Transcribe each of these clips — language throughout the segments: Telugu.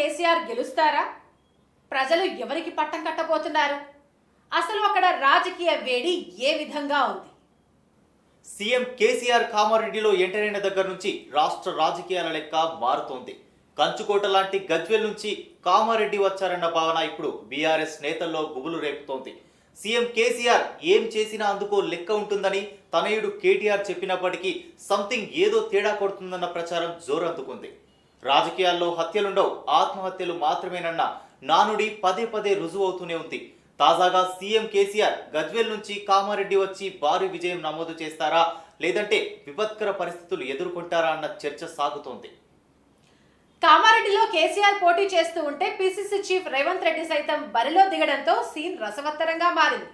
కేసీఆర్ గెలుస్తారా? ప్రజలు ఎవరికి పట్టం కట్టబోతున్నారు? అసలు అక్కడ రాజకీయ వేడి ఏ విధంగా ఉంది? సీఎం కేసీఆర్ కామారెడ్డిలో ఎంటర్ అయిన దగ్గర నుంచి రాష్ట్ర రాజకీయాల లెక్క మారుతోంది. కంచుకోట లాంటి గజ్వెల్ నుంచి కామారెడ్డి వచ్చారన్న భావన ఇప్పుడు బీఆర్ఎస్ నేతల్లో గుబులు రేపుతోంది. సీఎం కేసీఆర్ ఏం చేసినా అందుకో లెక్క ఉంటుందని తనయుడు కేటీఆర్ చెప్పినప్పటికీ సంథింగ్ ఏదో తేడా కొడుతుందన్న ప్రచారం జోరందుకుంది. రాజకీయాల్లో హత్యలుండవు ఆత్మహత్యలు మాత్రమేనన్న నానుడి పదే పదే రుజువు అవుతూనే ఉంది. తాజాగా సీఎం కేసీఆర్ గజ్వెల్ నుంచి కామారెడ్డి వచ్చి భారీ విజయం నమోదు చేస్తారా లేదంటే విపత్కర పరిస్థితులు ఎదుర్కొంటారా అన్న చర్చ సాగుతోంది. కామారెడ్డిలో కేసీఆర్ పోటీ చేస్తూ ఉంటే పిసిసి చీఫ్ రేవంత్ రెడ్డి సైతం బరిలో దిగడంతో సీన్ రసవత్తరంగా మారింది.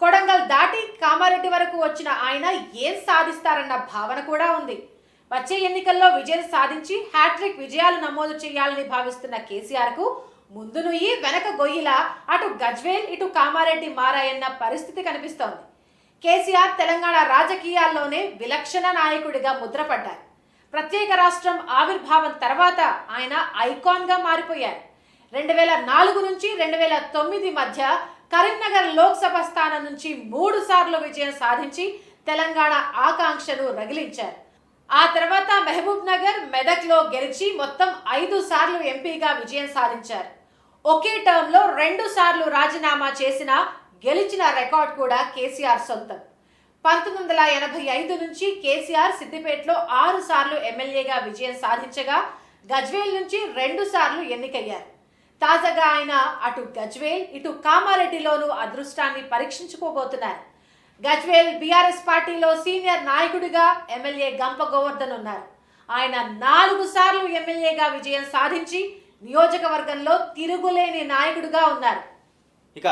కొడంగల్ దాటి కామారెడ్డి వరకు వచ్చిన ఆయన ఏం సాధిస్తారన్న భావన కూడా ఉంది. వచ్చే ఎన్నికల్లో విజయం సాధించి హ్యాట్రిక్ విజయాలు నమోదు చేయాలని భావిస్తున్న కేసీఆర్కు ముందు నుయ్యి వెనక గొయ్యిలా అటు గజ్వేల్ ఇటు కామారెడ్డి మారాయన్న పరిస్థితి కనిపిస్తోంది. కేసీఆర్ తెలంగాణ రాజకీయాల్లోనే విలక్షణ నాయకుడిగా ముద్రపడ్డారు. ప్రత్యేక రాష్ట్రం ఆవిర్భావం తర్వాత ఆయన ఐకాన్గా మారిపోయారు. రెండు వేల నాలుగు నుంచి రెండు వేల తొమ్మిది మధ్య కరీంనగర్ లోక్సభ స్థానం నుంచి మూడు సార్లు విజయం సాధించి తెలంగాణ ఆకాంక్షను రగిలించారు. ఆ తర్వాత మహబూబ్ నగర్ మెదక్లో గెలిచి మొత్తం ఐదు సార్లు ఎంపీగా విజయం సాధించారు. ఒకే టర్మ్లో రెండు సార్లు రాజీనామా చేసిన గెలిచిన రికార్డ్ కూడా కేసీఆర్ సొంతం. పంతొమ్మిది వందల ఎనభై ఐదు నుంచి కేసీఆర్ సిద్దిపేటలో ఆరు సార్లు ఎమ్మెల్యేగా విజయం సాధించగా గజ్వేల్ నుంచి రెండు సార్లు ఎన్నికయ్యారు. తాజాగా ఆయన అటు గజ్వేల్ ఇటు కామారెడ్డిలోనూ అదృష్టాన్ని పరీక్షించుకోబోతున్నారు. గజ్వేల్ బీఆర్ఎస్ పార్టీలో సీనియర్ నాయకుడిగా ఎమ్మెల్యే గంప గోవర్ధన్ ఉన్నారు. ఆయన నాలుగు సార్లు ఎమ్మెల్యేగా విజయం సాధించి నియోజకవర్గంలో తిరుగులేని నాయకుడిగా ఉన్నారు. ఇక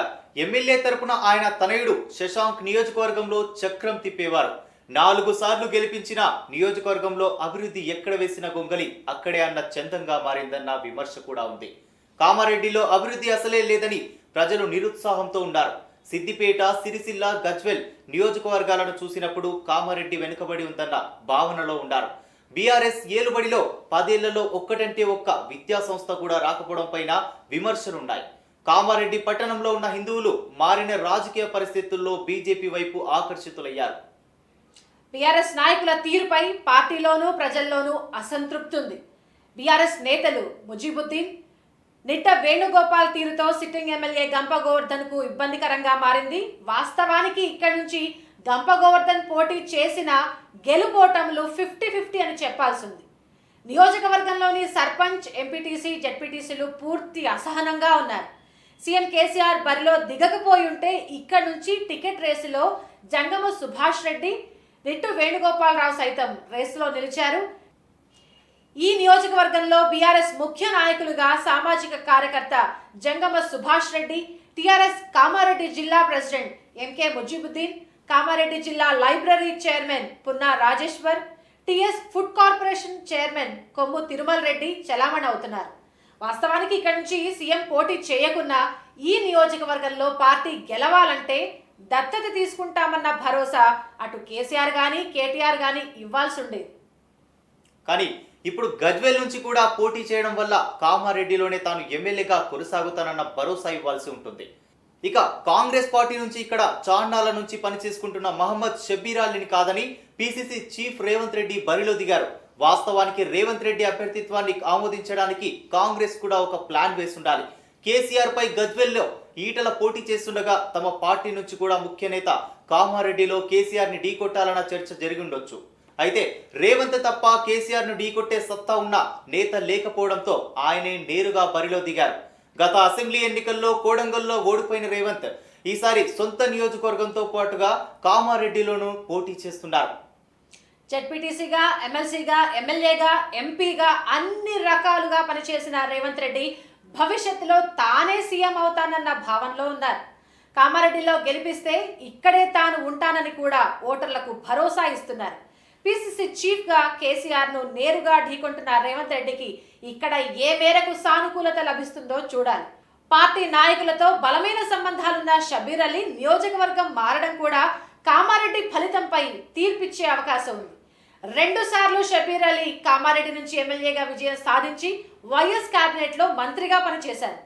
ఎమ్మెల్యే తరపున ఆయన తనయుడు శశాంక్ నియోజకవర్గంలో చక్రం తిప్పేవారు. నాలుగు సార్లు గెలిపించిన నియోజకవర్గంలో అభివృద్ధి ఎక్కడ వేసిన గొంగలి అక్కడే అన్న చందంగా మారిందన్న విమర్శ కూడా ఉంది. కామారెడ్డిలో అభివృద్ధి అసలే లేదని ప్రజలు నిరుత్సాహంతో ఉన్నారు. సిద్దిపేట సిరిసిల్ల గజ్వెల్ నియోజకవర్గాలను చూసినప్పుడు కామారెడ్డి వెనుకబడి ఉందన్న భావనలో ఉన్నారు. బీఆర్ఎస్ ఏలుబడిలో పదేళ్ళలో ఒక్కటంటే ఒక్క విద్యా సంస్థ కూడా రాకపోవడం పైన విమర్శలున్నాయి. కామారెడ్డి పట్టణంలో ఉన్న హిందువులు మారిన రాజకీయ పరిస్థితుల్లో బీజేపీ వైపు ఆకర్షితులయ్యారు. బీఆర్ఎస్ నాయకుల తీరుపై పార్టీలోనూ ప్రజల్లోనూ అసంతృప్తి ఉంది. బీఆర్ఎస్ నేతలు ముజీబుద్దీన్ నిట్ట వేణుగోపాల్ తీరుతో సిట్టింగ్ ఎమ్మెల్యే గంప గోవర్ధన్కు ఇబ్బందికరంగా మారింది. వాస్తవానికి ఇక్కడి నుంచి గంప గోవర్ధన్ పోటీ చేసిన గెలుపోటములు ఫిఫ్టీ ఫిఫ్టీ అని చెప్పాల్సింది. నియోజకవర్గంలోని సర్పంచ్ ఎంపీటీసీ జడ్పీటీసీలు పూర్తి అసహనంగా ఉన్నారు. సీఎం కేసీఆర్ బరిలో దిగకపోయి ఉంటే ఇక్కడ నుంచి టికెట్ రేసులో జంగమ సుభాష్ రెడ్డి నిట్టు వేణుగోపాలరావు సైతం రేసులో నిలిచారు. ఈ నియోజకవర్గంలో బీఆర్ఎస్ ముఖ్య నాయకులుగా సామాజిక కార్యకర్త జంగమ సుభాష్ రెడ్డి టిఆర్ఎస్ కామారెడ్డి జిల్లా ప్రెసిడెంట్ ఎంకే ముజీబుద్దీన్ కామారెడ్డి జిల్లా library chairman Punna Rajeshwar TS food corporation chairman Kommu Tirumala Reddy చలామణి అవుతున్నారు. వాస్తవానికి ఇక్కడి నుంచి సీఎం పోటీ చేయకున్నా ఈ నియోజకవర్గంలో పార్టీ గెలవాలంటే దత్తత తీసుకుంటామన్న భరోసా అటు కేసీఆర్ కానీ కేటీఆర్ కానీ ఇవ్వాల్సి ఉండేది. కానీ ఇప్పుడు గజ్వేల్ నుంచి కూడా పోటీ చేయడం వల్ల కామారెడ్డిలోనే తాను ఎమ్మెల్యేగా కొనసాగుతానన్న భరోసా ఇవ్వాల్సి ఉంటుంది. ఇక కాంగ్రెస్ పార్టీ నుంచి ఇక్కడ చాండాల నుంచి పనిచేసుకుంటున్న మహమ్మద్ షబీరాలిని కాదని పిసిసి చీఫ్ రేవంత్ రెడ్డి బరిలో దిగారు. వాస్తవానికి రేవంత్ రెడ్డి అభ్యర్థిత్వాన్ని ఆమోదించడానికి కాంగ్రెస్ కూడా ఒక ప్లాన్ వేసుండాలి. కేసీఆర్ పై గజ్వెల్లో ఈటల పోటీ చేస్తుండగా తమ పార్టీ నుంచి కూడా ముఖ్య నేత కామారెడ్డిలో కేసీఆర్ని ఢీకొట్టాలన్న చర్చ జరిగిండొచ్చు అయితే రేవంత్ తప్ప కేసీఆర్ను ఢీకొట్టే సత్తా ఉన్న నేత లేకపోవడంతో ఆయనే నేరుగా బరిలో దిగారు. గత అసెంబ్లీ ఎన్నికల్లో కోడంగల్లో ఓడిపోయిన రేవంత్ ఈసారి సొంత నియోజకవర్గంతో పాటుగా కామారెడ్డిలోనూ పోటీ చేస్తున్నారు. జడ్పీటీసీగా ఎమ్మెల్సీగా ఎమ్మెల్యేగా ఎంపీగా అన్ని రకాలుగా పనిచేసిన రేవంత్ రెడ్డి భవిష్యత్తులో తానే సీఎం అవుతానన్న భావనలో ఉన్నారు. కామారెడ్డిలో గెలిపిస్తే ఇక్కడే తాను ఉంటానని కూడా ఓటర్లకు భరోసా ఇస్తున్నారు. పిసిసి చీఫ్గా కేసీఆర్ను నేరుగా ఢీకొంటున్న రేవంత్ రెడ్డికి ఇక్కడ ఏ మేరకు సానుకూలత లభిస్తుందో చూడాలి. పార్టీ నాయకులతో బలమైన సంబంధాలున్న షబీర్ అలీ నియోజకవర్గం మారడం కూడా కామారెడ్డి ఫలితంపై తీర్పిచ్చే అవకాశం ఉంది. రెండు సార్లు షబీర్ అలీ కామారెడ్డి నుంచి ఎమ్మెల్యేగా విజయం సాధించి వైఎస్ కేబినెట్లో మంత్రిగా పనిచేశారు.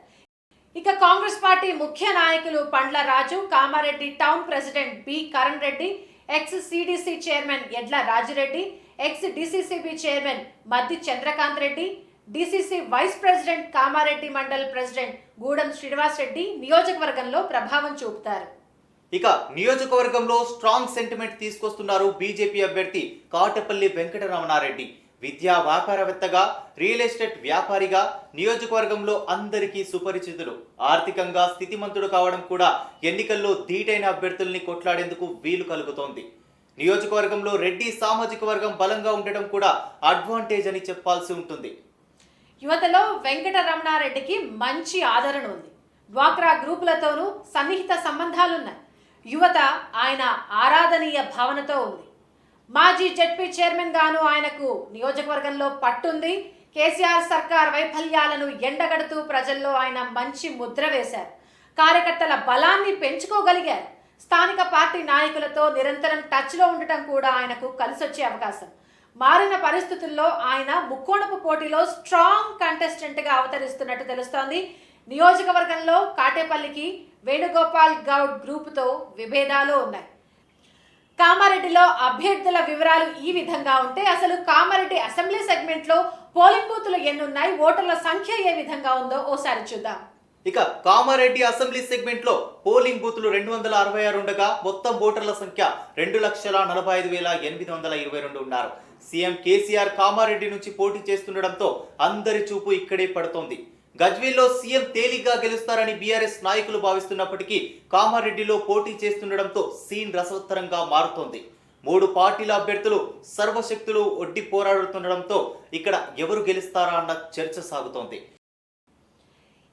ఇక కాంగ్రెస్ పార్టీ ముఖ్య నాయకులు Pandla Raju Kamareddy town president B. Karan Reddy ex CDC chairman Edla Rajireddy ex DCCB chairman Maddi Chandrakant Reddy DCC vice president Kamareddy mandal president Gudem Srinivas Reddy నియోజకవర్గంలో ప్రభావం చూపుతారు. ఇక నియోజకవర్గంలో స్ట్రాంగ్ సెంటిమెంట్ తీసుకొస్తున్నారు బీజేపీ అభ్యర్థి కాటపల్లి వెంకటరమణారెడ్డి. విద్యా వ్యాపారవేత్తగా రియల్ ఎస్టేట్ వ్యాపారిగా నియోజకవర్గంలో అందరికీ సుపరిచితులు. ఆర్థికంగా స్థితిమంతుడు కావడం కూడా ఎన్నికల్లో ధీటైన అభ్యర్థుల్ని కొట్లాడేందుకు వీలు కలుగుతోంది. నియోజకవర్గంలో రెడ్డి సామాజిక వర్గం బలంగా ఉండటం కూడా అడ్వాంటేజ్ అని చెప్పాల్సి ఉంటుంది. యువతలో వెంకటరమణారెడ్డికి మంచి ఆదరణ ఉంది. డ్వాక్రా గ్రూపులతోనూ సన్నిహిత సంబంధాలున్నాయి. యువత ఆయన ఆరాధనీయ భావనతో ఉంది. మాజీ జడ్పీ చైర్మన్ గాను ఆయనకు నియోజకవర్గంలో పట్టుంది. కేసీఆర్ సర్కార్ వైఫల్యాలను ఎండగడుతూ ప్రజల్లో ఆయన మంచి ముద్ర వేశారు. కార్యకర్తల బలాన్ని పెంచుకోగలిగారు. స్థానిక పార్టీ నాయకులతో నిరంతరం టచ్లో ఉండటం కూడా ఆయనకు కలిసొచ్చే అవకాశం. మారిన పరిస్థితుల్లో ఆయన ముక్కోణపు పోటీలో స్ట్రాంగ్ కంటెస్టెంట్గా అవతరిస్తున్నట్టు తెలుస్తోంది. నియోజకవర్గంలో కాటేపల్లికి వేణుగోపాల్ గౌడ్ గ్రూపుతో విభేదాలు ఉన్నాయి. కామారెడ్డిలో అభ్యర్థుల వివరాలు ఈ విధంగా ఉంటే అసలు కామారెడ్డి అసెంబ్లీ సెగ్మెంట్లో పోలింగ్ బూతులు ఎన్నున్నాయి? ఓటర్ల సంఖ్య ఏ విధంగా ఉందో ఓసారి చూద్దాం. ఇక కామారెడ్డి అసెంబ్లీ సెగ్మెంట్లో పోలింగ్ బూతులు రెండు వందల అరవై ఆరు ఉండగా మొత్తం ఓటర్ల సంఖ్య రెండు లక్షల నలభై ఐదు వేల ఎనిమిది వందల ఇరవై రెండు ఉన్నారు. సీఎం కేసీఆర్ కామారెడ్డి నుంచి పోటీ చేస్తుండటంతో అందరి చూపు ఇక్కడే పడుతోంది. గజ్వేల్లో సీఎం తేలిగ్గా గెలుస్తారని బీఆర్ఎస్ నాయకులు భావిస్తున్నప్పటికీ కామారెడ్డిలో పోటీ చేస్తుండటంతో సీన్ రసవత్తరంగా మారుతోంది. మూడు పార్టీల అభ్యర్థులు సర్వశక్తులు ఒడ్డి పోరాడుతుండటంతో ఇక్కడ ఎవరు గెలుస్తారా అన్న చర్చ సాగుతోంది.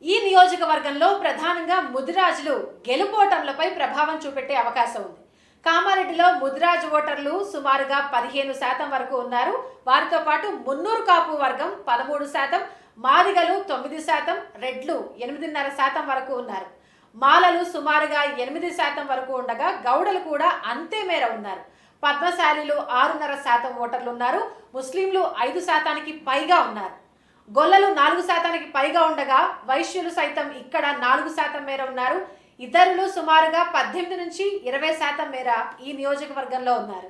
ఈ నియోజకవర్గంలో ప్రధానంగా ముదిరాజులు గెలుపోటంలపై ప్రభావం చూపెట్టే అవకాశం ఉంది. కామారెడ్డిలో ముదిరాజు ఓటర్లు సుమారుగా పదిహేను శాతం వరకు ఉన్నారు. వారితో పాటు మున్నూరు కాపు వర్గం పదమూడు శాతం మాదిగలు తొమ్మిది శాతం రెడ్లు ఎనిమిదిన్నర శాతం వరకు ఉన్నారు. మాలలు సుమారుగా ఎనిమిది శాతం వరకు ఉండగా గౌడలు కూడా అంతే మేర ఉన్నారు. పద్మశాలిలు ఆరున్నర శాతం ఓటర్లు ఉన్నారు ముస్లింలు ఐదు శాతానికి పైగా ఉన్నారు. గొల్లలు నాలుగు శాతానికి పైగా ఉండగా వైశ్యులు సైతం ఇక్కడ నాలుగు శాతం మేర ఉన్నారు. ఇతరులు సుమారుగా పద్దెనిమిది నుంచి ఇరవై శాతం మేర ఈ నియోజకవర్గంలో ఉన్నారు.